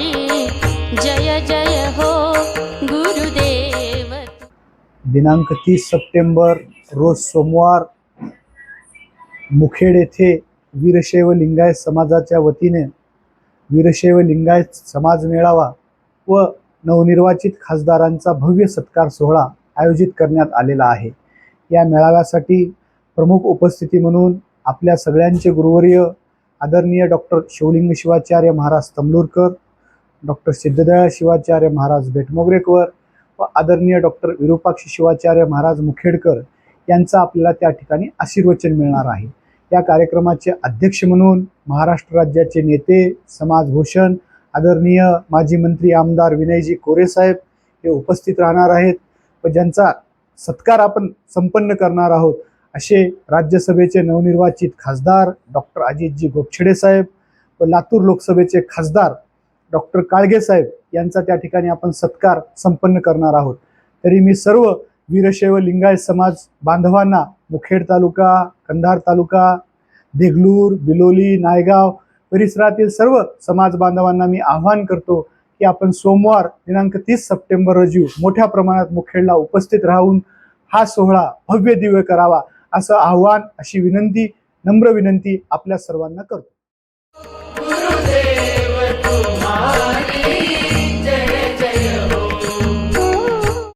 हरी। जय जय हो गुरुदेव। दिनांक तीस सप्टेंबर रोज सोमवार मुखेड येथे वीरशैव लिंगायत समाजाच्या वतीने वीरशैव लिंगायत समाज मेळावा व नवनिर्वाचित खासदारांचा भव्य सत्कार सोहळा आयोजित करण्यात आलेला आहे. या मेळाव्यासाठी प्रमुख उपस्थिती म्हणून आपल्या सगळ्यांचे गुरुवर्य आदरणीय डॉक्टर शिवलिंग शिवाचार्य महाराज तमलूरकर डॉक्टर सिद्धदया शिवाचार्य महाराज बेटमोगरेकर व आदरणीय डॉक्टर विरूपाक्ष शिवाचार्य महाराज मुखेडकर यांचं आपल्याला त्या ठिकाणी आशीर्वचन मिळणार आहे. या कार्यक्रमाचे अध्यक्ष म्हणून महाराष्ट्र राज्याचे नेते समाजभूषण आदरणीय माजी मंत्री आमदार विनयजी कोरे साहेब हे उपस्थित राहणार आहेत व ज्यांचा सत्कार आपण संपन्न करणार आहोत असे राज्यसभेचे नवनिर्वाचित खासदार डॉक्टर अजितजी गोपछडे साहेब व लातूर लोकसभेचे खासदार डॉक्टर काळगे साहेब यांचा त्या ठिकाणी आपण सत्कार संपन्न करणार आहोत. तरी मी सर्व वीरशैव लिंगायत समाज बांधवांना मुखेड तालुका कंधार तालुका देगलूर बिलोली नायगाव परिसरातील सर्व समाज बांधवांना मी आवाहन करतो की आपण सोमवार दिनांक तीस सप्टेंबर रोजी मोठ्या प्रमाणात मुखेडला उपस्थित राहून हा सोहळा भव्य दिव्य करावा असं आव्हान अशी विनंती नम्र विनंती आपल्या सर्वांना करतो.